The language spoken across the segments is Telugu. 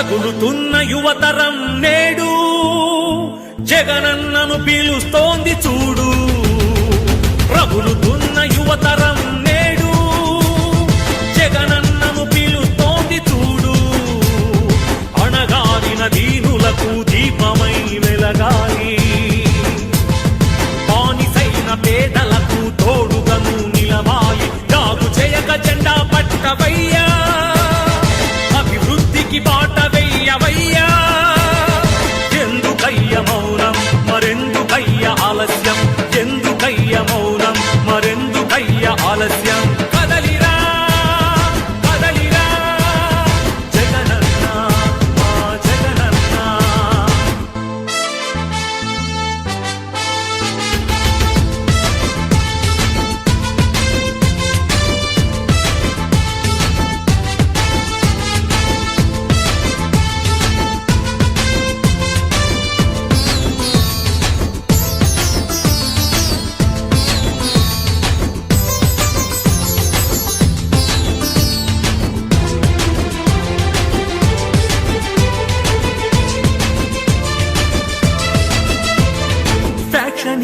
రగులుతున్న యువతరం నేడు జగనన్నను పీలుస్తోంది చూడు. ప్రగులుతున్న యువతరం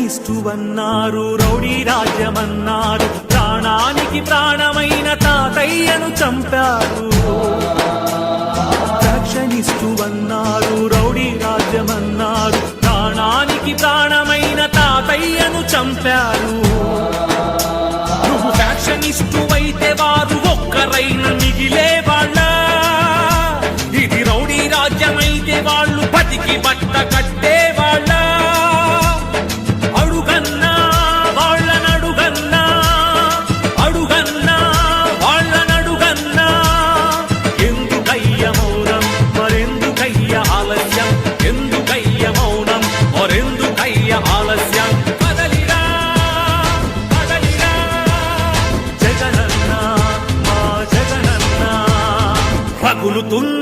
ఫ్యాక్షనిస్టు అన్నారు రౌడీ రాజ్యమన్నారు ప్రాణానికి ప్రాణమైన తాతయ్యను చంపారు. ఫ్యాక్షనిస్టు అన్నారు రౌడీ రాజ్యమన్నారు ప్రాణానికి ప్రాణమైన తాతయ్యను చంపారు. నువ్వు ఫ్యాక్షనిస్టు అయితే వారు ఒక్కరైన మిగిలే వాళ్ళ. ఇది రౌడీ రాజ్యమైతే వాళ్ళు బతికి బట్ట కట్టే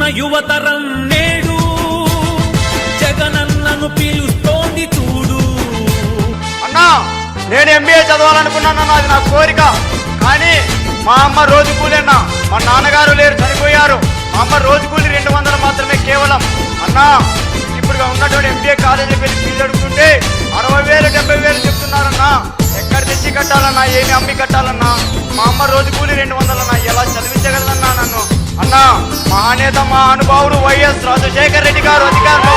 రగులుతున్న యువతరం నేడు. జగనన్నను పిలుస్తోంది చూడు. అన్నా నేను ఎంబీఏ చదవాలనుకున్నాను అది నా కోరిక. కానీ మా అమ్మ రోజు కూలి మా నాన్నగారు లేరు చనిపోయారు. మా అమ్మ రోజు కూలి రెండు వందలు మాత్రమే కేవలం. అన్నా ఇప్పుడు ఉన్నటువంటి ఎంబీఏ కాలేజీకి వెళ్ళి ఫీజు అడుగుతుంటే అరవై వేలు డెబ్బై వేలు చెప్తున్నారన్నా. ఎక్కడ తెచ్చి కట్టాలన్నా ఏమి అమ్మి కట్టాలన్నా. మా అమ్మ రోజు కూలి రెండు వందలు నాణ్యత మహానుభావుడు వైఎస్ రాజశేఖర్ రెడ్డి గారు అధికారంలో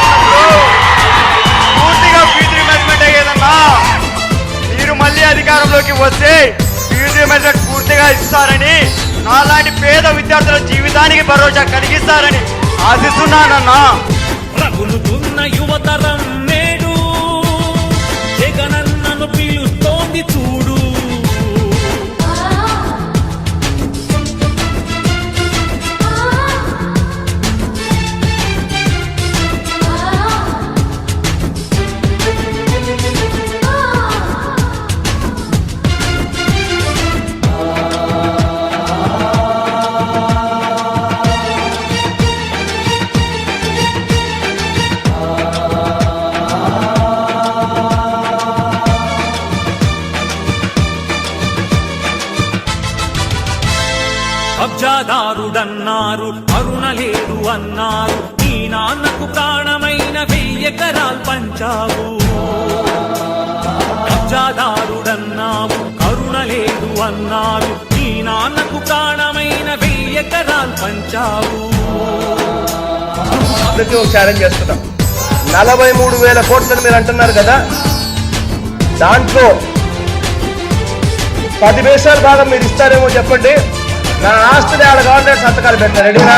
పూర్తిగా ఫీజు రిమెంట్మెంట్ అయ్యేదన్నా మీరు మళ్ళీ అధికారంలోకి వస్తే ఫీజు రిమెంట్మెంట్ పూర్తిగా ఇస్తారని నాలాంటి పేద విద్యార్థుల జీవితానికి భరోసా కలిగిస్తారని ఆశిస్తున్నానన్నా. రగులుతున్న యువతరం కబ్జాదారుడన్నారు అరుణ లేడు అన్నారు. నీ నాన్నకు ప్రాణమైన వెయ్యెకరాలు పంచావు. కబ్జాదారుడన్నావు కరుణ లేదు అన్నారు. నీ నాన్నకు ప్రాణమైన వెయ్యెకరాలు పంచావు. అందరికీ ఒక ఛాలెంజ్ చేస్తున్నాం. నలభై మూడు వేల కోట్లని మీరు అంటున్నారు కదా? దాంట్లో పది వేషాల భాగం మీరు ఇస్తారేమో చెప్పండి. నా ఆస్తిని ఆడ గవర్నమెంట్ సంతకాలు పెట్టారు. రెడీనా?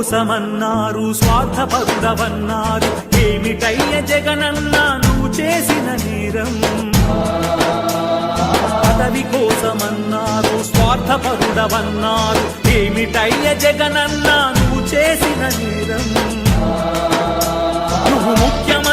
కోసమన్నారు స్వార్థపరుడవన్నారు. ఏమిటయ్య జగనన్న నువ్వు చేసిన నేరం? పదవి కోసమన్నారు స్వార్థపరుడవన్నారు. ఏమిటయ్య జగనన్న నువ్వు చేసిన నేరం? నువ్వు ముఖ్యమంత్రి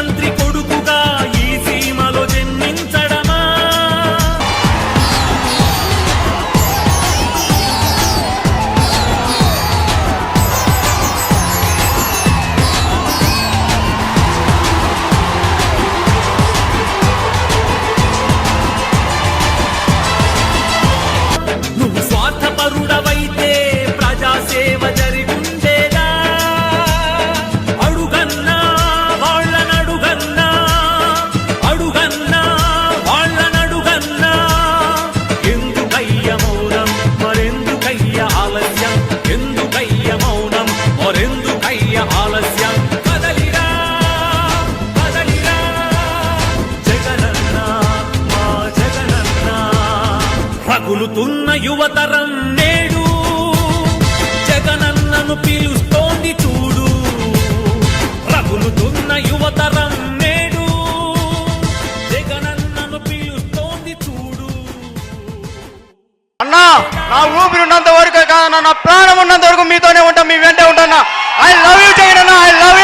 పగులుతున్న యువతరం నేడు. జగనన్నను పిలుస్తోంది చూడు. రగులుతున్న యువతరం నేడు. జగనన్నను పిలుస్తోంది చూడు. అన్నా నా ఊపిరి ఉన్నంత వరకు కాదన్నా నా ప్రాణం ఉన్నంత వరకు మీతోనే ఉంటా మీ వెంటే ఉంటా I love you Jagan I love